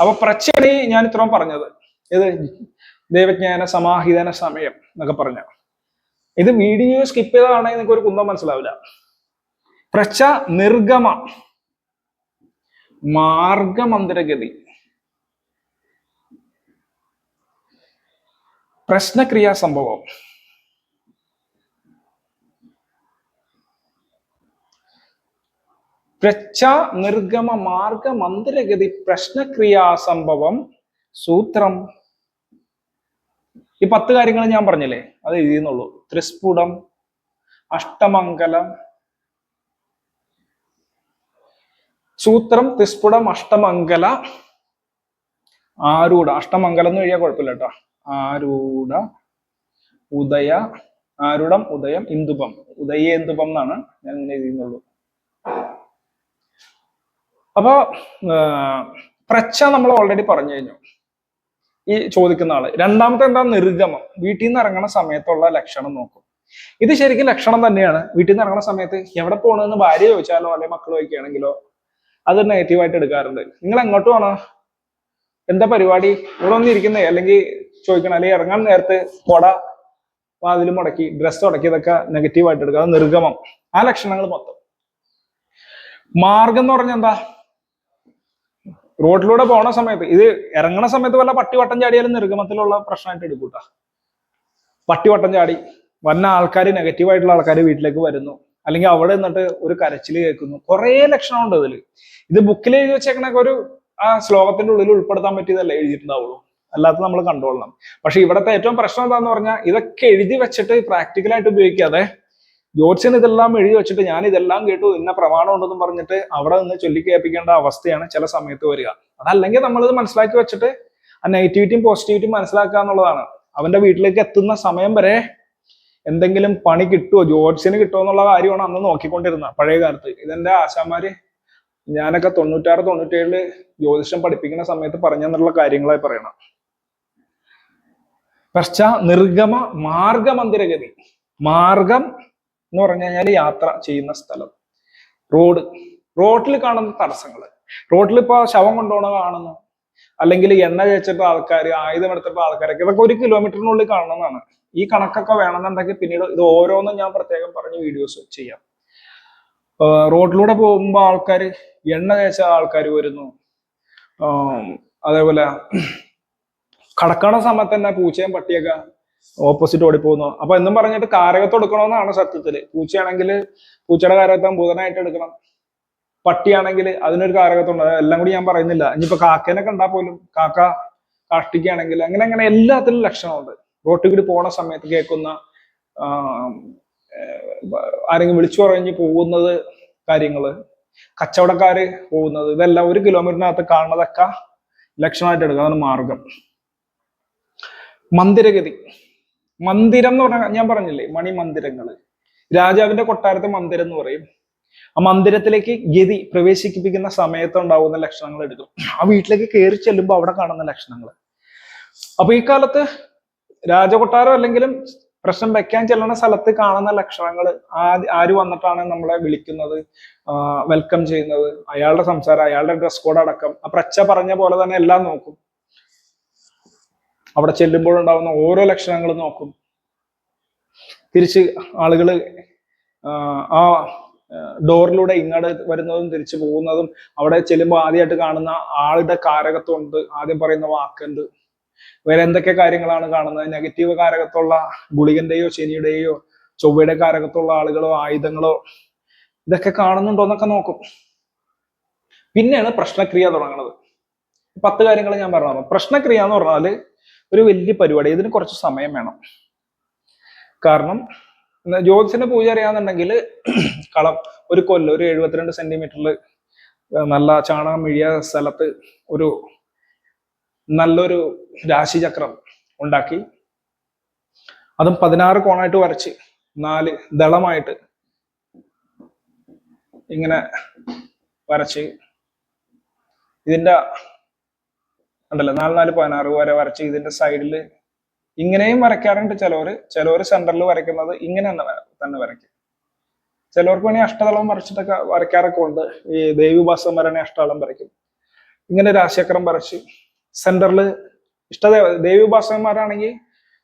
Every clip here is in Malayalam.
അപ്പൊ പ്രച്ഛനെ ഞാൻ ഇത്രയും പറഞ്ഞത്. ഇത് ദൈവജ്ഞാന സമാഹിതന സമയം എന്നൊക്കെ പറഞ്ഞ. ഇത് വീഡിയോ സ്കിപ്പ് ചെയ്തതാണെങ്കിൽ നിങ്ങൾക്ക് ഒരു കുന്തം മനസ്സിലാവില്ല. പ്രച്ഛ നിർഗമ മാർഗമന്ദിരഗതി പ്രശ്നക്രിയാ സംഭവം. പ്രച്ഛ നിർഗമ മാർഗ മന്ദിരഗതി പ്രശ്നക്രിയാ സംഭവം സൂത്രം. ഈ പത്ത് കാര്യങ്ങൾ ഞാൻ പറഞ്ഞില്ലേ? അത് എഴുതിയെന്നുള്ളൂ. ത്രിസ്ഫുടം അഷ്ടമംഗലം സൂത്രം ത്രിസ്ഫുടം അഷ്ടമംഗല. ആരൂഢ അഷ്ടമംഗലം എന്ന് എഴുതിയാൽ കുഴപ്പമില്ല കേട്ടോ. ആരൂഢ ഉദയ ആരുടം ഉദയം ഇന്ദുപം ഉദയേന്ദുപം എന്നാണ് ഞാൻ ഇങ്ങനെ എഴുതിയുന്നുള്ളൂ. അപ്പൊ പ്രച്ഛ നമ്മൾ ഓൾറെഡി പറഞ്ഞു കഴിഞ്ഞു. ഈ ചോദിക്കുന്ന ആൾ. രണ്ടാമത്തെ എന്താ? നിർഗമം. വീട്ടിൽ നിന്ന് ഇറങ്ങണ സമയത്തുള്ള ലക്ഷണം നോക്കും. ഇത് ശരിക്കും ലക്ഷണം തന്നെയാണ്. വീട്ടിൽ നിന്ന് ഇറങ്ങുന്ന സമയത്ത് എവിടെ പോകണമെന്ന് ഭാര്യ ചോദിച്ചാലോ അല്ലെങ്കിൽ മക്കൾ ചോദിക്കുകയാണെങ്കിലോ അത് നെഗറ്റീവായിട്ട് എടുക്കാറുണ്ട്. നിങ്ങൾ എങ്ങോട്ട് പോണോ? എന്താ പരിപാടി? ഇവിടെ ഒന്നും ഇരിക്കുന്നേ അല്ലെങ്കിൽ ചോദിക്കണം അല്ലെങ്കിൽ ഇറങ്ങാൻ നേരത്തെ കൊട വാതിൽ മുടക്കി ഡ്രസ്സ് തുടക്കി ഇതൊക്കെ നെഗറ്റീവായിട്ട് എടുക്കുക അത് നിർഗമം. ആ ലക്ഷണങ്ങൾ മൊത്തം. മാർഗം എന്ന് പറഞ്ഞാൽ എന്താ? റോഡിലൂടെ പോണ സമയത്ത് ഇത് ഇറങ്ങണ സമയത്ത് വല്ല പട്ടി വട്ടം ചാടിയാലും നിർഗമത്തിലുള്ള പ്രശ്നമായിട്ട് എടുക്കൂട്ട. പട്ടി വട്ടം ചാടി വന്ന ആൾക്കാർ നെഗറ്റീവായിട്ടുള്ള ആൾക്കാർ വീട്ടിലേക്ക് വരുന്നു. അല്ലെങ്കിൽ അവിടെ നിന്നിട്ട് ഒരു കരച്ചിൽ കേൾക്കുന്നു. കുറേ ലക്ഷണമുണ്ട് ഇതിൽ ഇത് ബുക്കിൽ എഴുതി വെച്ചേക്കണൊക്കെ ഒരു ആ ശ്ലോകത്തിന്റെ ഉള്ളിൽ ഉൾപ്പെടുത്താൻ പറ്റിയതല്ല എഴുതിയിട്ടുണ്ടാവുള്ളൂ. അല്ലാത്ത നമ്മൾ കണ്ടോളണം. പക്ഷെ ഇവിടത്തെ ഏറ്റവും പ്രശ്നം എന്താന്ന് പറഞ്ഞാൽ ഇതൊക്കെ എഴുതി വെച്ചിട്ട് പ്രാക്ടിക്കലായിട്ട് ഉപയോഗിക്കാതെ ജോത്സ്യൻ ഇതെല്ലാം എഴുതി വെച്ചിട്ട് ഞാൻ ഇതെല്ലാം കേട്ടു. ഇന്ന പ്രമാണം ഉണ്ടെന്നും പറഞ്ഞിട്ട് അവിടെ നിന്ന് ചൊല്ലിക്കേൽപ്പിക്കേണ്ട അവസ്ഥയാണ് ചില സമയത്ത് വരിക. അതല്ലെങ്കിൽ നമ്മളിത് മനസ്സിലാക്കി വെച്ചിട്ട് ആ നെഗറ്റിവിറ്റിയും പോസിറ്റിവിറ്റിയും മനസ്സിലാക്കുക എന്നുള്ളതാണ്. അവന്റെ വീട്ടിലേക്ക് എത്തുന്ന സമയം വരെ എന്തെങ്കിലും പണി കിട്ടുമോ ജോത്സ്യന് കിട്ടുമോ എന്നുള്ള കാര്യമാണ് അന്ന് നോക്കിക്കൊണ്ടിരുന്നത് പഴയ കാലത്ത്. ഇതെന്റെ ആശാമാര് ഞാനൊക്കെ തൊണ്ണൂറ്റാറ് തൊണ്ണൂറ്റേഴിൽ ജ്യോതിഷം പഠിപ്പിക്കുന്ന സമയത്ത് പറഞ്ഞെന്നുള്ള കാര്യങ്ങളായി പറയണം. പശ്ച നിർഗമ മാർഗമന്ദിരഗതി മാർഗം എന്ന് പറഞ്ഞു കഴിഞ്ഞാൽ യാത്ര ചെയ്യുന്ന സ്ഥലം. റോഡ്. റോഡിൽ കാണുന്ന തടസ്സങ്ങൾ റോഡിൽ ഇപ്പോൾ ശവം കൊണ്ടുപോകണ കാണുന്നു. അല്ലെങ്കിൽ എണ്ണ തേച്ചിട്ട ആൾക്കാർ ആയുധം എടുത്തിട്ട ആൾക്കാരൊക്കെ ഇതൊക്കെ ഒരു കിലോമീറ്ററിനുള്ളിൽ കാണണമെന്നാണ് ഈ കണക്കൊക്കെ വേണമെന്നുണ്ടെങ്കിൽ പിന്നീട് ഇത് ഓരോന്നും ഞാൻ പ്രത്യേകം പറഞ്ഞ് വീഡിയോസ് ചെയ്യാം. റോഡിലൂടെ പോകുമ്പോൾ ആൾക്കാർ എണ്ണ തേച്ച ആൾക്കാർ വരുന്നു. അതേപോലെ കടക്കണ സമയത്ത് തന്നെ പൂച്ചയും പട്ടിയൊക്കെ ഓപ്പോസിറ്റ് ഓടിപ്പോകുന്നു. അപ്പൊ എന്നും പറഞ്ഞിട്ട് കാരകത്ത് എടുക്കണമെന്നാണ് സത്യത്തിൽ. പൂച്ചയാണെങ്കിൽ പൂച്ചയുടെ കാരകത്താൻ ബുധനായിട്ട് എടുക്കണം. പട്ടിയാണെങ്കിൽ അതിനൊരു കാരകത്തുണ്ട് ഉണ്ട്. എല്ലാം കൂടി ഞാൻ പറയുന്നില്ല. ഇനിയിപ്പോ കാക്കേനെ കണ്ടാൽ പോലും കാക്ക കാഷ്ടിക്കുകയാണെങ്കിൽ അങ്ങനെ അങ്ങനെ എല്ലാത്തിലും ലക്ഷണമുണ്ട്. റോട്ടിൽ കൂടി പോണ സമയത്ത് കേൾക്കുന്ന ആരെങ്കിലും വിളിച്ചു പറഞ്ഞ് പോകുന്നത് കാര്യങ്ങൾ കച്ചവടക്കാര് പോകുന്നത് ഇതെല്ലാം ഒരു കിലോമീറ്ററിനകത്ത് കാണുന്നതൊക്കെ ലക്ഷണമായിട്ട് എടുക്കുന്ന മാർഗം. മന്ദിരഗതി. മന്ദിരം എന്ന് പറഞ്ഞാൽ ഞാൻ പറഞ്ഞില്ലേ മണിമന്ദിരങ്ങൾ. രാജാവിന്റെ കൊട്ടാരത്തെ മന്ദിരം എന്ന് പറയും. ആ മന്ദിരത്തിലേക്ക് ഗതി പ്രവേശിപ്പിക്കുന്ന സമയത്ത് ഉണ്ടാവുന്ന ലക്ഷണങ്ങൾ എടുക്കും. ആ വീട്ടിലേക്ക് കയറി ചെല്ലുമ്പോൾ അവിടെ കാണുന്ന ലക്ഷണങ്ങൾ. അപ്പൊ ഈ കാലത്ത് രാജകൊട്ടാരം അല്ലെങ്കിലും പ്രശ്നം വെക്കാൻ ചെല്ലുന്ന സ്ഥലത്ത് കാണുന്ന ലക്ഷണങ്ങൾ ആര് വന്നിട്ടാണ് നമ്മളെ വിളിക്കുന്നത് വെൽക്കം ചെയ്യുന്നത് അയാളുടെ സംസാരം അയാളുടെ ഡ്രസ് കോഡ് അടക്കം. ആ പ്രച്ച പറഞ്ഞ പോലെ തന്നെ എല്ലാം നോക്കും. അവിടെ ചെല്ലുമ്പോഴുണ്ടാവുന്ന ഓരോ ലക്ഷണങ്ങളും നോക്കും. തിരിച്ച് ആളുകൾ ആ ഡോറിലൂടെ ഇങ്ങോട്ട് വരുന്നതും തിരിച്ചു പോകുന്നതും അവിടെ ചെല്ലുമ്പോൾ ആദ്യമായിട്ട് കാണുന്ന ആളുടെ കാരകത്വം ഉണ്ട് ആദ്യം പറയുന്ന വാക്കുണ്ട്. വേറെ എന്തൊക്കെ കാര്യങ്ങളാണ് കാണുന്നത്? നെഗറ്റീവ് കാരകത്തുള്ള ഗുളികന്റെയോ ശനിയുടെയോ ചൊവ്വയുടെ കാരകത്തുള്ള ആളുകളോ ആയുധങ്ങളോ ഇതൊക്കെ കാണുന്നുണ്ടോ എന്നൊക്കെ നോക്കും. പിന്നെയാണ് പ്രശ്നക്രിയ തുടങ്ങുന്നത്. പത്ത് കാര്യങ്ങൾ ഞാൻ പറഞ്ഞു പ്രശ്നക്രിയ എന്ന് പറഞ്ഞാൽ ഒരു വലിയ പരിപാടി. ഇതിന് കുറച്ച് സമയം വേണം. കാരണം ജ്യോതിസിന്റെ പൂജ അറിയാന്നുണ്ടെങ്കിൽ കളം ഒരു കൊല്ലം ഒരു എഴുപത്തിരണ്ട് സെന്റിമീറ്ററിൽ നല്ല ചാണകം മിഴിയ സ്ഥലത്ത് ഒരു നല്ലൊരു രാശിചക്രം ഉണ്ടാക്കി. അതും പതിനാറ് കോണായിട്ട് വരച്ച് നാല് ദളമായിട്ട് ഇങ്ങനെ വരച്ച്. ഇതിന്റെ ഉണ്ടല്ലോ നാല് നാല് പതിനാറ് വരെ വരച്ച് ഇതിന്റെ സൈഡിൽ ഇങ്ങനെയും വരയ്ക്കാറുണ്ട് ചിലവര്. ചിലവര് സെന്ററിൽ വരയ്ക്കുന്നത് ഇങ്ങനെ തന്നെ തന്നെ വരയ്ക്കും. ചിലവർക്ക് വേണമെങ്കിൽ അഷ്ടതളം വരച്ചിട്ടൊക്കെ വരയ്ക്കാറൊക്കെ ഉണ്ട്. ഈ ദേവി ഉപാസം വരണേ അഷ്ടതളം വരയ്ക്കും. ഇങ്ങനെ രാശിചക്രം വരച്ച് സെന്ററിൽ ഇഷ്ടദേവ ദേവി ഉപാസകന്മാരാണെങ്കിൽ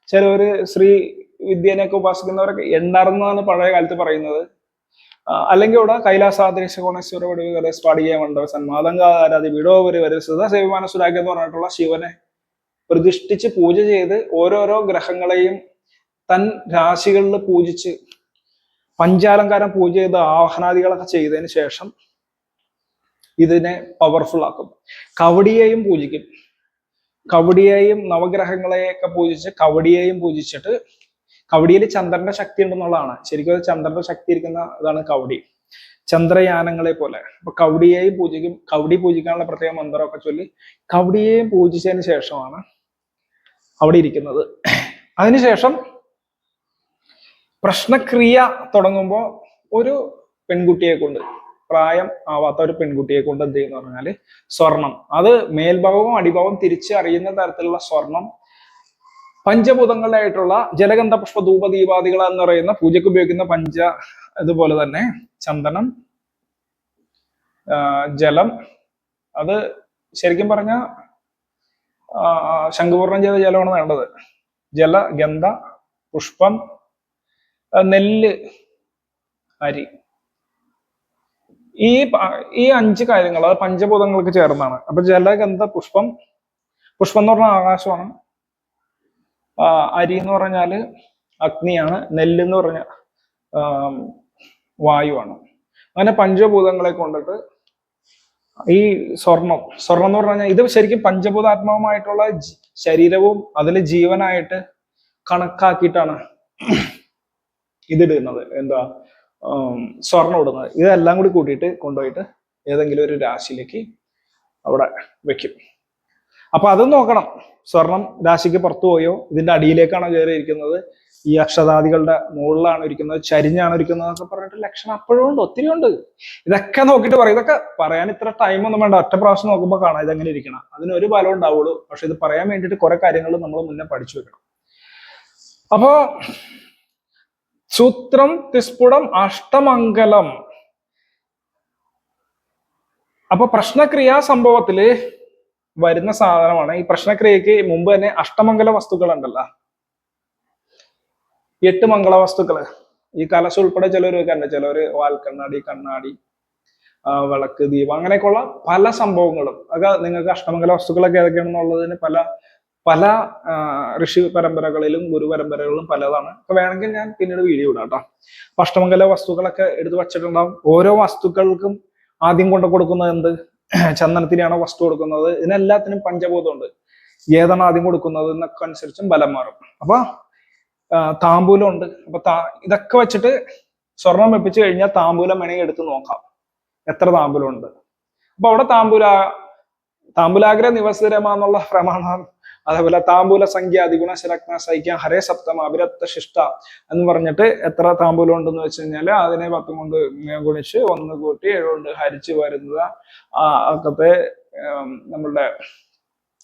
ചിലവര് ശ്രീ വിദ്യനെയൊക്കെ ഉപാസിക്കുന്നവരൊക്കെ എണ്ണാർന്നാണ് പഴയ കാലത്ത് പറയുന്നത്. അല്ലെങ്കിൽ ഇവിടെ കൈലാസാദ്രീശ കോണേശ്വര വടിവുകരെ സ്പാടിക മണ്ഡപ സന്മാതങ്കാരാതി വിടോപരി വരെ സേവിമാന സുരാഗ്യ എന്ന് പറഞ്ഞിട്ടുള്ള ശിവനെ പ്രതിഷ്ഠിച്ച് പൂജ ചെയ്ത് ഓരോരോ ഗ്രഹങ്ങളെയും തൻ രാശികളിൽ പൂജിച്ച് പഞ്ചാലങ്കാരം പൂജ ചെയ്ത് ആഹ്നാദികളൊക്കെ ചെയ്തതിന് ശേഷം ഇതിനെ പവർഫുൾ ആക്കും. കവടിയെയും പൂജിക്കും. കവടിയെയും നവഗ്രഹങ്ങളെയൊക്കെ പൂജിച്ച് കവടിയെയും പൂജിച്ചിട്ട് കവടിയിൽ ചന്ദ്രന്റെ ശക്തി ഉണ്ടെന്നുള്ളതാണ്. ശരിക്കും ചന്ദ്രന്റെ ശക്തി ഇരിക്കുന്ന ഇതാണ് കവടി. ചന്ദ്രയാനങ്ങളെ പോലെ. അപ്പൊ കവടിയെയും പൂജിക്കും കവടി പൂജിക്കാനുള്ള പ്രത്യേക മന്ത്രമൊക്കെ ചൊല്ലി കവടിയെയും പൂജിച്ചതിന് ശേഷമാണ് അവിടെ ഇരിക്കുന്നത്. അതിനുശേഷം പ്രശ്നക്രിയ തുടങ്ങുമ്പോൾ ഒരു പെൺകുട്ടിയെ കൊണ്ട് പ്രായം ആവാത്ത ഒരു പെൺകുട്ടിയെ കൊണ്ട് എന്ത് ചെയ്യുന്ന പറഞ്ഞാൽ സ്വർണം. അത് മേൽഭാഗവും അടിഭാഗവും തിരിച്ചറിയുന്ന തരത്തിലുള്ള സ്വർണം പഞ്ചഭൂതങ്ങളിലായിട്ടുള്ള ജലഗന്ധ പുഷ്പ ധൂപദീപാദികൾ എന്ന് പറയുന്ന പൂജയ്ക്ക് ഉപയോഗിക്കുന്ന പഞ്ച അതുപോലെ തന്നെ ചന്ദനം ജലം. അത് ശരിക്കും പറഞ്ഞ ശംഖുപൂർണം ചെയ്ത ജലമാണ് വേണ്ടത്. ജല ഗന്ധ പുഷ്പം നെല്ല് അരി. ഈ ഈ അഞ്ച് കാര്യങ്ങൾ അത് പഞ്ചഭൂതങ്ങൾക്ക് ചേർന്നാണ് അപ്പൊ ജലഗന്ധ പുഷ്പം പുഷ്പം എന്ന് പറഞ്ഞാൽ ആകാശമാണ്. അരി എന്ന് പറഞ്ഞാൽ അഗ്നിയാണ് നെല്ല് എന്ന് പറഞ്ഞ വായുവാണ്. അങ്ങനെ പഞ്ചഭൂതങ്ങളെ കൊണ്ടിട്ട് ഈ സ്വർണം സ്വർണം എന്ന് പറഞ്ഞാൽ ഇത് ശരിക്കും പഞ്ചഭൂതാത്മകമായിട്ടുള്ള ജി- ശരീരവും അതിൽ ജീവനായിട്ട് കണക്കാക്കിയിട്ടാണ് ഇതിടുന്നത്. എന്താ? സ്വർണം ഇടുന്നത്. ഇതെല്ലാം കൂടി കൂട്ടിയിട്ട് കൊണ്ടുപോയിട്ട് ഏതെങ്കിലും ഒരു രാശിയിലേക്ക് അവിടെ വെക്കും. അപ്പൊ അതും നോക്കണം. സ്വർണം രാശിക്ക് പുറത്തു പോയോ? ഇതിന്റെ അടിയിലേക്കാണോ കയറിയിരിക്കുന്നത്? ഈ അക്ഷതാദികളുടെ മുകളിലാണ് ഇരിക്കുന്നത് ചരിഞ്ഞാണ് ഇരിക്കുന്നത് എന്നൊക്കെ പറഞ്ഞിട്ട് ലക്ഷണം അപ്പോഴും ഉണ്ട് ഒത്തിരി ഉണ്ട്. ഇതൊക്കെ നോക്കിയിട്ട് പറയും. ഇതൊക്കെ പറയാൻ ഇത്ര ടൈം ഒന്നും വേണ്ട. ഒറ്റ പ്രാവശ്യം നോക്കുമ്പോൾ കാണാം ഇതെങ്ങനെ ഇരിക്കണം. അതിന് ഒരു ബലം ഉണ്ടാവുള്ളൂ. പക്ഷെ ഇത് പറയാൻ വേണ്ടിയിട്ട് കുറെ കാര്യങ്ങൾ നമ്മൾ മുന്നേ പഠിച്ചു വെക്കണം. അപ്പോ സൂത്രം തിസ്ഫുടം അഷ്ടമംഗലം. അപ്പൊ പ്രശ്നക്രിയാ സംഭവത്തിൽ വരുന്ന സാധനമാണ്. ഈ പ്രശ്നക്രിയക്ക് മുമ്പ് തന്നെ അഷ്ടമംഗല വസ്തുക്കൾ ഉണ്ടല്ലോ എട്ട് മംഗള വസ്തുക്കൾ ഈ കലശ ഉൾപ്പെടെ ചിലർ കണ്ട ചിലർ വാൽക്കണ്ണാടി കണ്ണാടി വിളക്ക് ദീപം അങ്ങനെയൊക്കെയുള്ള പല സംഭവങ്ങളും. ഒക്കെ നിങ്ങൾക്ക് അഷ്ടമംഗല വസ്തുക്കളൊക്കെ ഏതൊക്കെയാണെന്നുള്ളതിന് പല പല ഋഷി പരമ്പരകളിലും ഗുരു പരമ്പരകളിലും പലതാണ്. അപ്പൊ വേണമെങ്കിൽ ഞാൻ പിന്നീട് വീഡിയോ ഇടാം കേട്ടോ. അഷ്ടമംഗല വസ്തുക്കളൊക്കെ എടുത്തു വച്ചിട്ടുണ്ടാവും. ഓരോ വസ്തുക്കൾക്കും ആദ്യം കൊണ്ടു കൊടുക്കുന്നത് എന്ത്? ചന്ദനത്തിനാണോ വസ്തു കൊടുക്കുന്നത്? ഇതിനെല്ലാത്തിനും പഞ്ചഭൂതമുണ്ട് ഏതാണ് ആദ്യം കൊടുക്കുന്നത് എന്നൊക്കെ അനുസരിച്ചും ബലം മാറും. അപ്പൊ താമ്പൂലം ഉണ്ട് അപ്പൊ താ- ഇതൊക്കെ വെച്ചിട്ട് സ്വർണം വെപ്പിച്ചു കഴിഞ്ഞാൽ താമ്പൂലം വേണമെങ്കിൽ എടുത്ത് നോക്കാം. എത്ര താമ്പൂലം ഉണ്ട് അപ്പൊ അവിടെ താമ്പൂല താമ്പൂലാഗ്ര നിവസരമാന്നുള്ള പ്രമാണം അതേപോലെ താമ്പൂല സംഖ്യ അതിഗുണ ശരക്ന സൈക്യ ഹരേ സപ്തമ അഭിരത്ത ശിഷ്ട എന്ന് പറഞ്ഞിട്ട് എത്ര താമ്പൂലം ഉണ്ടെന്ന് വെച്ച് കഴിഞ്ഞാൽ അതിനെ പത്തും കൊണ്ട് ഗുണിച്ച് ഒന്ന് കൂട്ടി ഏഴുകൊണ്ട് ഹരിച്ച് വരുന്നത് ആ അക്കത്തെ നമ്മളുടെ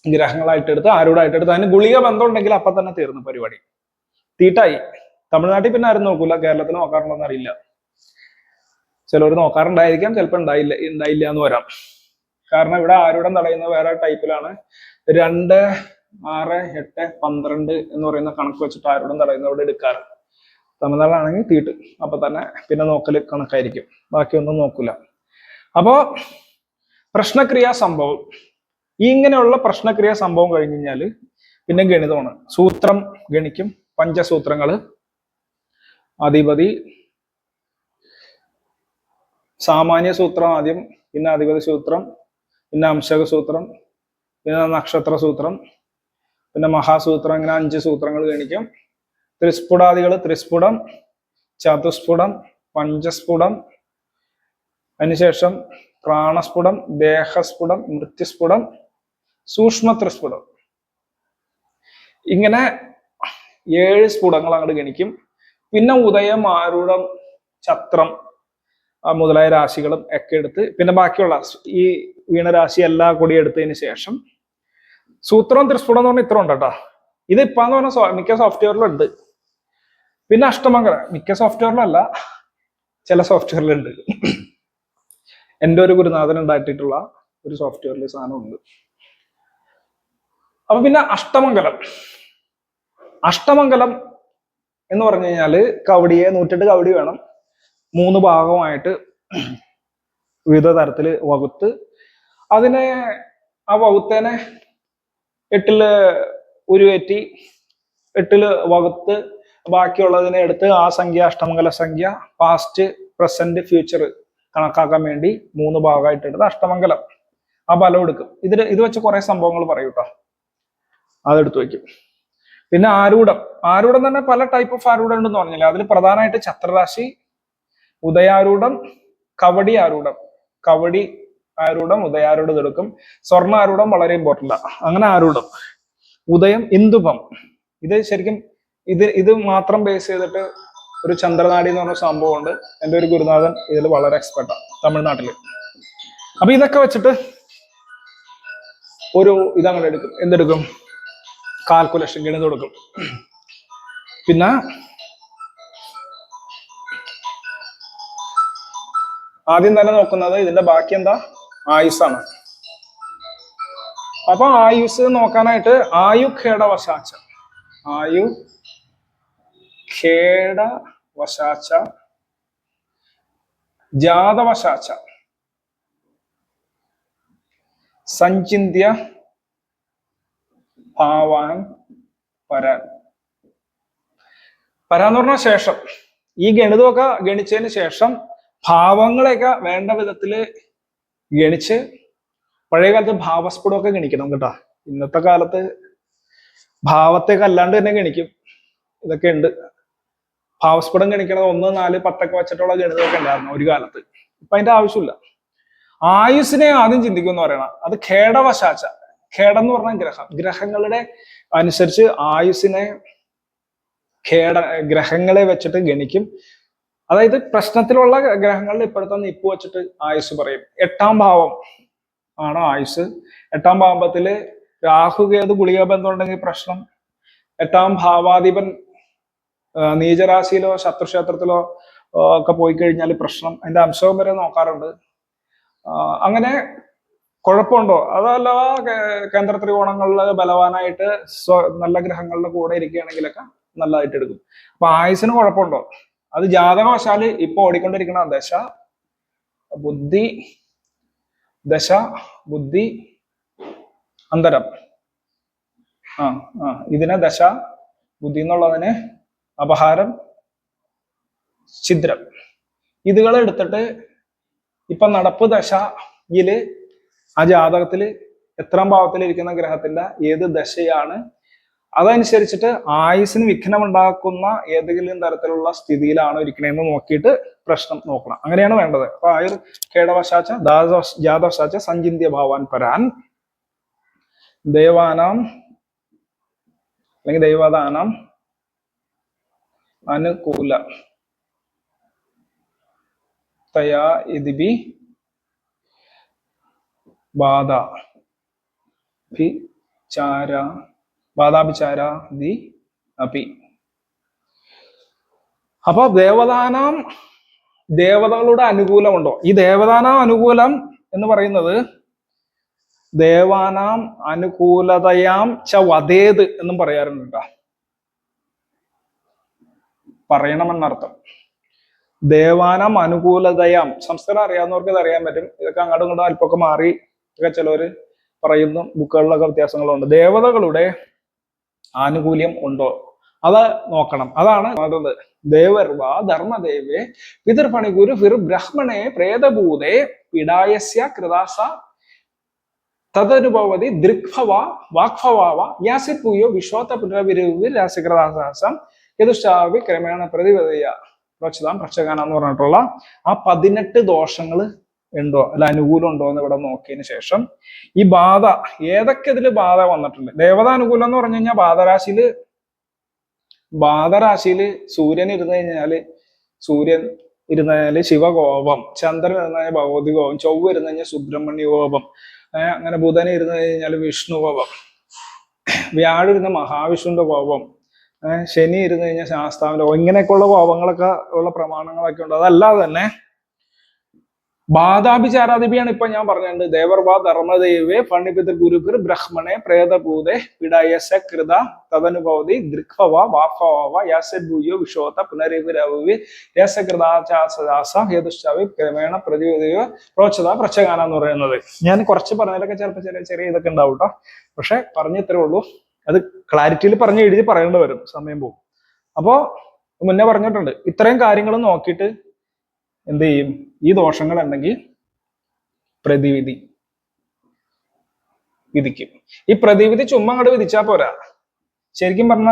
ഗ്രഹങ്ങളായിട്ട് എടുത്ത് ആരോടായിട്ട് എടുത്ത് അതിന് ഗുളിക ബന്ധം ഉണ്ടെങ്കിൽ അപ്പൊ തന്നെ തീർന്നു പരിപാടി. തീട്ടായി തമിഴ്നാട്ടിൽ പിന്നെ ആരും നോക്കൂല. കേരളത്തിൽ നോക്കാറുണ്ടോ അറിയില്ല. ചിലവർ നോക്കാറുണ്ടായിരിക്കാം ചിലപ്പോൾ ഉണ്ടായില്ല ഉണ്ടായില്ല എന്ന് വരാം. കാരണം ഇവിടെ ആരോടും തടയുന്ന വേറെ ടൈപ്പിലാണ് രണ്ട് ആറ് എട്ട് പന്ത്രണ്ട് എന്ന് പറയുന്ന കണക്ക് വെച്ചിട്ട് ആരോടും തടയുന്നവരോട് എടുക്കാറ്. തമിഴ്നാടാണെങ്കിൽ തീട്ട്. അപ്പൊ തന്നെ പിന്നെ നോക്കൽ കണക്കായിരിക്കും. ബാക്കിയൊന്നും നോക്കൂല. അപ്പോ പ്രശ്നക്രിയാ സംഭവം. ഇങ്ങനെയുള്ള പ്രശ്നക്രിയാ സംഭവം കഴിഞ്ഞ് കഴിഞ്ഞാൽ പിന്നെ ഗണിതമാണ്. സൂത്രം ഗണിക്കും. പഞ്ചസൂത്രങ്ങൾ. അധിപതി സാമാന്യ സൂത്രം ആദ്യം പിന്നെ അധിപതി സൂത്രം പിന്നെ അംശക സൂത്രം പിന്നെ നക്ഷത്ര സൂത്രം പിന്നെ മഹാസൂത്രം ഇങ്ങനെ അഞ്ച് സൂത്രങ്ങൾ ഗണിക്കും. ത്രിസ്ഫുടാദികൾ ത്രിസ്ഫുടം ചതുസ്ഫുടം പഞ്ചസ്ഫുടം അതിനുശേഷം പ്രാണസ്ഫുടം ദേഹസ്ഫുടം മൃത്യുസ്ഫുടം സൂക്ഷ്മ ത്രിസ്ഫുടം ഇങ്ങനെ ഏഴ് സ്ഫുടങ്ങൾ അങ്ങോട്ട് ഗണിക്കും. പിന്നെ ഉദയം ആരൂഢം ചത്രം മുതലായ രാശികളും ഒക്കെ എടുത്ത് പിന്നെ ബാക്കിയുള്ള ഈ വീണരാശി എല്ലാം കൂടി എടുത്തതിന് ശേഷം സൂത്രം ത്രിസ്ഫുടം എന്ന് പറഞ്ഞാൽ ഇത്ര ഉണ്ട് കേട്ടോ. ഇത് ഇപ്പാന്ന് പറഞ്ഞ മിക്ക സോഫ്റ്റ്വെയറിലും ഉണ്ട്. പിന്നെ അഷ്ടമംഗല മിക്ക സോഫ്റ്റ്വെയറിലല്ല ചില സോഫ്റ്റ്വെയറിലുണ്ട് എന്റെ ഒരു ഗുരുനാഥൻ ഉണ്ടാക്കിയിട്ടുള്ള ഒരു സോഫ്റ്റ്വെയറിൽ സാധനം ഉണ്ട്. അപ്പൊ പിന്നെ അഷ്ടമംഗലം. അഷ്ടമംഗലം എന്ന് പറഞ്ഞു കഴിഞ്ഞാൽ കവടിയെ നൂറ്റെട്ട് കവടി വേണം. മൂന്ന് ഭാഗമായിട്ട് വിവിധ തരത്തിൽ വകുത്ത്. അതിനെ ആ വകുത്തേനെ എട്ടിൽ ഉരുവേറ്റി എട്ടിൽ വകുത്ത് ബാക്കിയുള്ളതിനെ എടുത്ത് ആ സംഖ്യ അഷ്ടമംഗല സംഖ്യ പാസ്റ്റ് പ്രസന്റ് ഫ്യൂച്ചർ കണക്കാക്കാൻ വേണ്ടി മൂന്ന് ഭാഗമായിട്ട് എടുത്ത് അഷ്ടമംഗലം. ആ ഫലം എടുക്കും. ഇതിൽ ഇത് വെച്ച് കുറെ സംഭവങ്ങൾ പറയും അതെടുത്ത് വയ്ക്കും. പിന്നെ ആരൂഢം. ആരൂഢം തന്നെ പല ടൈപ്പ് ഓഫ് ആരൂഢം ഉണ്ടെന്ന് പറഞ്ഞില്ലേ? അതിൽ പ്രധാനമായിട്ട് ചത്രരാശി ഉദയാരൂഢം കവടി ആരൂഢം. കവടി ആരൂഢം ഉദയാരൂഢം എടുക്കും. സ്വർണ ആരൂഢം വളരെ ഇമ്പോർട്ടന്റ് ആണ് അങ്ങനെ ആരൂഢം ഉദയം ഇന്ദുപം ഇത് ശരിക്കും ഇത് ഇത് മാത്രം ബേസ് ചെയ്തിട്ട് ഒരു ചന്ദ്രനാടി എന്ന് പറഞ്ഞ സംഭവം ഉണ്ട്. എന്റെ ഒരു ഗുരുനാഥൻ ഇതിൽ വളരെ എക്സ്പെർട്ടാണ് തമിഴ്നാട്ടിൽ അപ്പൊ ഇതൊക്കെ വെച്ചിട്ട് ഒരു ഇതങ്ങനെ എടുക്കും. എന്തെടുക്കും? കാൽക്കുലേഷൻ ഗണിതം കൊടുക്കും പിന്നെ ആദ്യം തന്നെ നോക്കുന്നത് ഇതിന്റെ ബാക്കി എന്താ? ആയുസ്സാണ് അപ്പൊ ആയുസ് നോക്കാനായിട്ട് ആയു ഖേട വശാച്ച ആയു ഖേട വശാച്ച ജാതവശാച്ച. സഞ്ചിന്യ ഭാവാൻ പരാൻ. പരാന്ന് പറഞ്ഞ ശേഷം ഈ ഗണിതമൊക്കെ ഗണിച്ചതിന് ശേഷം ഭാവങ്ങളെയൊക്കെ വേണ്ട വിധത്തിൽ ഗണിച്ച് പഴയ കാലത്ത് ഭാവസ്ഫുടമൊക്കെ ഗണിക്കണം കേട്ടോ. ഇന്നത്തെ കാലത്ത് ഭാവത്തേക്ക് അല്ലാണ്ട് തന്നെ ഗണിക്കും. ഇതൊക്കെ ഉണ്ട്. ഭാവസ്ഫുടം ഗണിക്കണത് ഒന്ന് നാല് പത്തൊക്കെ വെച്ചിട്ടുള്ള ഗണിതമൊക്കെ ഉണ്ടായിരുന്നു ഒരു കാലത്ത്. ഇപ്പൊ അതിന്റെ ആവശ്യമില്ല. ആയുസിനെ ആദ്യം ചിന്തിക്കും എന്ന് പറയണം. അത് ഖേടവശാച്ച. ഖേടം എന്ന് പറഞ്ഞാൽ ഗ്രഹം. ഗ്രഹങ്ങളുടെ അനുസരിച്ച് ആയുസിനെ ഖേട ഗ്രഹങ്ങളെ വെച്ചിട്ട് ഗണിക്കും. അതായത് പ്രശ്നത്തിലുള്ള ഗ്രഹങ്ങളിൽ ഇപ്പോഴത്തെ നിപ്പ് വെച്ചിട്ട് ആയുസ് പറയും. എട്ടാം ഭാവം ആണ് ആയുസ്? എട്ടാം ഭാവത്തിൽ രാഹു കേതു ഗുളിക ബന്ധം ഉണ്ടെങ്കിൽ പ്രശ്നം. എട്ടാം ഭാവാധിപൻ നീചരാശിയിലോ ശത്രുക്ഷേത്രത്തിലോ ഒക്കെ പോയി കഴിഞ്ഞാൽ പ്രശ്നം. അതിന്റെ അംശവും വരെ നോക്കാറുണ്ട്. അങ്ങനെ കുഴപ്പമുണ്ടോ? അതല്ല കേന്ദ്ര ത്രികോണങ്ങളിൽ ബലവാനായിട്ട് നല്ല ഗ്രഹങ്ങളുടെ കൂടെ ഇരിക്കുകയാണെങ്കിലൊക്കെ നല്ലതായിട്ട് എടുക്കും. അപ്പൊ ആയുസിന് കുഴപ്പമുണ്ടോ? അത് ജാതകവശാൽ ഇപ്പൊ ഓടിക്കൊണ്ടിരിക്കുന്ന ദശ ബുദ്ധി ദശ ബുദ്ധി അന്തരം. ആ ആ ഇതിനെ ദശ ബുദ്ധി എന്നുള്ളതിന് അപഹാരം ഛിദ്രം. ഇതുകൾ എടുത്തിട്ട് ഇപ്പൊ നടപ്പ് ദശയിൽ ആ ജാതകത്തിൽ എത്രാം ഭാവത്തിലിരിക്കുന്ന ഗ്രഹത്തിന്റെ ഏത് ദശയാണ് അതനുസരിച്ചിട്ട് ആയുസിന് വിഘ്നമുണ്ടാക്കുന്ന ഏതെങ്കിലും തരത്തിലുള്ള സ്ഥിതിയിലാണോ ഇരിക്കണേന്ന് നോക്കിയിട്ട് പ്രശ്നം നോക്കണം. അങ്ങനെയാണ് വേണ്ടത്. അപ്പൊ ആയുർ കേടവശാച്ച ജാതവശാച്ച സഞ്ചിന്യ ഭാവാൻ പരാൻ. ദേവാനാം അല്ലെങ്കിൽ ദൈവദാനം അനുകൂല. തയാ ഇതിബി ബാധ. ചാര ബാധാഭിചാര ദി അപി. അപ്പൊ ദേവദാനം ദേവതകളുടെ അനുകൂലമുണ്ടോ? ഈ ദേവദാനം അനുകൂലം എന്ന് പറയുന്നത് ദേവാനാം അനുകൂലതയാം ച വധേത് എന്നും പറയാറുണ്ട് കേട്ടോ. പറയണമെന്നർത്ഥം. ദേവാനാം അനുകൂലതയാം. സംസ്കൃതം അറിയാവുന്നവർക്ക് ഇത് അറിയാൻ പറ്റും. ഇതൊക്കെ അങ്ങോട്ടും ഇങ്ങോട്ടും അല്പമൊക്കെ മാറി ഒക്കെ ചിലവര് പറയുന്നു. ബുക്കുകളിലൊക്കെ വ്യത്യാസങ്ങളുണ്ട്. ദേവതകളുടെ ആനുകൂല്യം ഉണ്ടോ? അത് നോക്കണം. അതാണ് അതത് ദേവർവ ധർമ്മദേവേ പിതൃപണിഗുരു ഫിർ ബ്രഹ്മണേ പ്രേതഭൂതേ പിടായസ്യ കൃതാസ തദനുഭവതി ദൃക്ഭവ വാക്ഭവാവ യാസിപൂയോ വിശ്വാത്ത പുനരവിരുവിൽ രാസികൃതാസം യതുഷ്ടാവി ക്രമേണ പ്രതിപതയ പ്രക്ഷകാന എന്ന് പറഞ്ഞിട്ടുള്ള ആ പതിനെട്ട് ദോഷങ്ങൾ ഉണ്ടോ? അല്ല അനുകൂലം ഉണ്ടോ എന്ന് ഇവിടെ നോക്കിയതിന് ശേഷം ഈ ബാധ ഏതൊക്കെ ഇതിൽ ബാധ വന്നിട്ടുണ്ട്? ദേവതാനുകൂലം എന്ന് പറഞ്ഞു കഴിഞ്ഞാൽ ബാധരാശിയിൽ ബാധരാശിയിൽ സൂര്യൻ ഇരുന്ന് കഴിഞ്ഞാൽ സൂര്യൻ ഇരുന്ന് കഴിഞ്ഞാൽ ശിവകോപം ചന്ദ്രൻ ഇരുന്ന് കഴിഞ്ഞാൽ ഭഗവതി കോപം ചൊവ്വ ഇരുന്ന് കഴിഞ്ഞാൽ സുബ്രഹ്മണ്യ കോപം അങ്ങനെ ബുധൻ ഇരുന്ന് കഴിഞ്ഞാൽ വിഷ്ണു കോപം വ്യാഴം ഇരുന്ന മഹാവിഷ്ണുവിന്റെ കോപം ശനി ഇരുന്ന് കഴിഞ്ഞാൽ ശാസ്താവിന്റെ കോപം ഇങ്ങനെയൊക്കെയുള്ള കോപങ്ങളൊക്കെ ഉള്ള പ്രമാണങ്ങളൊക്കെ ഉണ്ട്. അതല്ലാതെ തന്നെ ബാധാഭിചാരാദിപിയാണ് ഇപ്പൊ ഞാൻ പറഞ്ഞത്. ദേവർവാ ധർമ്മദേവേ പണ്ഡിപിത ഗുരുകർ ബ്രഹ്മണെ പ്രേതഭൂതെ പിടായസ കൃത തദനുഭവതി ദൃക്ഭവ വാഫവ യാസഭൂയോ വിശോത പുനരവിരവി രസകൃതാചാസദാസ ഹേതുശ്ചാവി ക്രമേണ പ്രതിവിധിയോ പ്രോച്ചത പ്രച്ചകാന എന്ന് പറയുന്നത്. ഞാൻ കുറച്ച് പറഞ്ഞതിലൊക്കെ ചിലപ്പോൾ ചെറിയ ചെറിയ ഇതൊക്കെ ഉണ്ടാവും കേട്ടോ പക്ഷെ പറഞ്ഞു ഇത്രേ ഉള്ളൂ. അത് ക്ലാരിറ്റിയിൽ പറഞ്ഞ് എഴുതി പറയേണ്ടി വരും. സമയം പോകും. അപ്പോ മുന്നേ പറഞ്ഞിട്ടുണ്ട്. ഇത്രയും കാര്യങ്ങൾ നോക്കിയിട്ട് എന്ത് ചെയ്യും? ഈ ദോഷങ്ങൾ ഉണ്ടെങ്കിൽ പ്രതിവിധി വിധിക്കും. ഈ പ്രതിവിധി ചുമ്മാ അങ്ങോട്ട് വിധിച്ചാ പോരാ. ശരിക്കും പറഞ്ഞ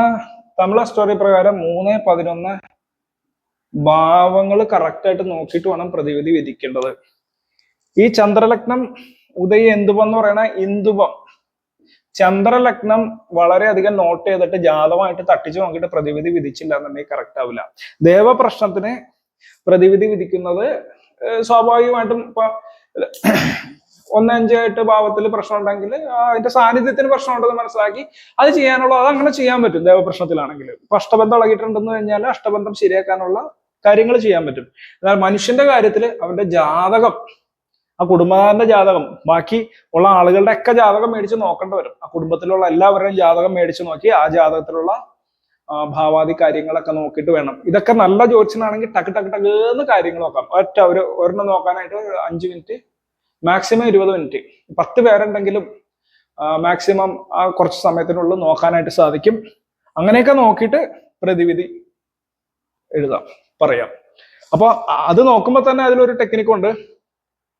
തമിഴ് സ്റ്റോറി പ്രകാരം മൂന്ന് പതിനൊന്ന് ഭാവങ്ങൾ കറക്റ്റ് ആയിട്ട് നോക്കിയിട്ട് വേണം പ്രതിവിധി വിധിക്കേണ്ടത്. ഈ ചന്ദ്രലഗ്നം ഉദയ എന്തുപം എന്ന് പറയുന്ന ഇന്ദുപം ചന്ദ്രലഗ്നം വളരെയധികം നോട്ട് ചെയ്തിട്ട് ജാതമായിട്ട് തട്ടിച്ചു നോക്കിയിട്ട് പ്രതിവിധി വിധിച്ചില്ല എന്നുണ്ടെങ്കിൽ കറക്റ്റ് ആവില്ല. ദേവപ്രശ്നത്തിന് പ്രതിവിധി വിധിക്കുന്നത് സ്വാഭാവികമായിട്ടും ഇപ്പൊ ഒന്ന് അഞ്ച് എട്ട് ഭാവത്തിൽ പ്രശ്നം ഉണ്ടെങ്കിൽ അതിന്റെ സാന്നിധ്യത്തിന് പ്രശ്നം ഉണ്ടെന്ന് മനസ്സിലാക്കി അത് ചെയ്യാനുള്ള അത് അങ്ങനെ ചെയ്യാൻ പറ്റും ദേവപ്രശ്നത്തിലാണെങ്കിൽ. ഇപ്പൊ അഷ്ടബന്ധം ഇളകിയിട്ടുണ്ടെന്ന് കഴിഞ്ഞാൽ അഷ്ടബന്ധം ശരിയാക്കാനുള്ള കാര്യങ്ങൾ ചെയ്യാൻ പറ്റും. എന്നാൽ മനുഷ്യന്റെ കാര്യത്തിൽ അവന്റെ ജാതകം ആ കുടുംബക്കാരന്റെ ജാതകം ബാക്കി ഉള്ള ആളുകളുടെ ഒക്കെ ജാതകം മേടിച്ച് നോക്കേണ്ടി വരും. ആ കുടുംബത്തിലുള്ള എല്ലാവരുടെയും ജാതകം മേടിച്ച് നോക്കി ആ ജാതകത്തിലുള്ള ഭാവാദി കാര്യങ്ങളൊക്കെ നോക്കിയിട്ട് വേണം. ഇതൊക്കെ നല്ല ജ്യോത്സ്യനാണെങ്കിൽ ടക്ക് ടക്ക് ടക്ക് എന്ന് കാര്യങ്ങൾ നോക്കാം. ഒറ്റ ഒരു ഒരെണ്ണം നോക്കാനായിട്ട് അഞ്ച് മിനിറ്റ് മാക്സിമം ഇരുപത് മിനിറ്റ്. പത്ത് പേരുണ്ടെങ്കിലും മാക്സിമം ആ കുറച്ച് സമയത്തിനുള്ളിൽ നോക്കാനായിട്ട് സാധിക്കും. അങ്ങനെയൊക്കെ നോക്കിയിട്ട് പ്രതിവിധി എഴുതാം പറയാം. അപ്പൊ അത് നോക്കുമ്പോൾ തന്നെ അതിലൊരു ടെക്നിക്ക് ഉണ്ട്.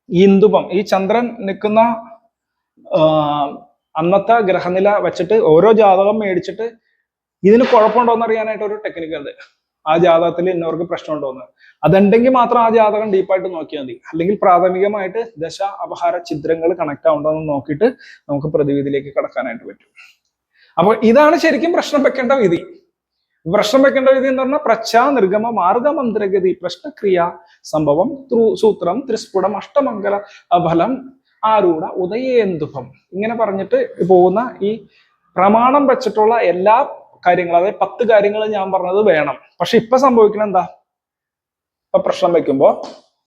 ഈ ഇന്ദുപം ഈ ചന്ദ്രൻ നിൽക്കുന്ന അന്നത്തെ ഗ്രഹനില വെച്ചിട്ട് ഓരോ ജാതകം മേടിച്ചിട്ട് ഇതിന് കുഴപ്പമുണ്ടോ എന്ന് അറിയാനായിട്ട് ഒരു ടെക്നിക്ക് ഉണ്ട്. ആ ജാതകത്തിൽ ഇന്നവർക്ക് പ്രശ്നമുണ്ടോന്ന് അതുണ്ടെങ്കിൽ മാത്രം ആ ജാതകം ഡീപ്പായിട്ട് നോക്കിയാൽ മതി. അല്ലെങ്കിൽ പ്രാഥമികമായിട്ട് ദശ അപഹാര ചിത്രങ്ങൾ കണക്ട് ആവുണ്ടോ എന്ന് നോക്കിയിട്ട് നമുക്ക് പ്രതിവിധിയിലേക്ക് കടക്കാനായിട്ട് പറ്റും. അപ്പൊ ഇതാണ് ശരിക്കും പ്രശ്നം വെക്കേണ്ട വിധി. പ്രശ്നം വെക്കേണ്ട വിധി എന്ന് പറഞ്ഞാൽ പ്രച്ഛാ നിർഗമ മാർഗമന്ത്രഗതി പ്രശ്നക്രിയ സംഭവം ത്രൂ- സൂത്രം ത്രിസ്ഫുടം അഷ്ടമംഗല അഫലം ആരൂഢ ഉദയേന്ദുഭം. ഇങ്ങനെ പറഞ്ഞിട്ട് പോകുന്ന ഈ പ്രമാണം വെച്ചിട്ടുള്ള എല്ലാ കാര്യങ്ങളും അതായത് പത്ത് കാര്യങ്ങൾ ഞാൻ പറഞ്ഞത് വേണം. പക്ഷെ ഇപ്പൊ സംഭവിക്കണെന്താ ഇപ്പൊ പ്രശ്നം വെക്കുമ്പോ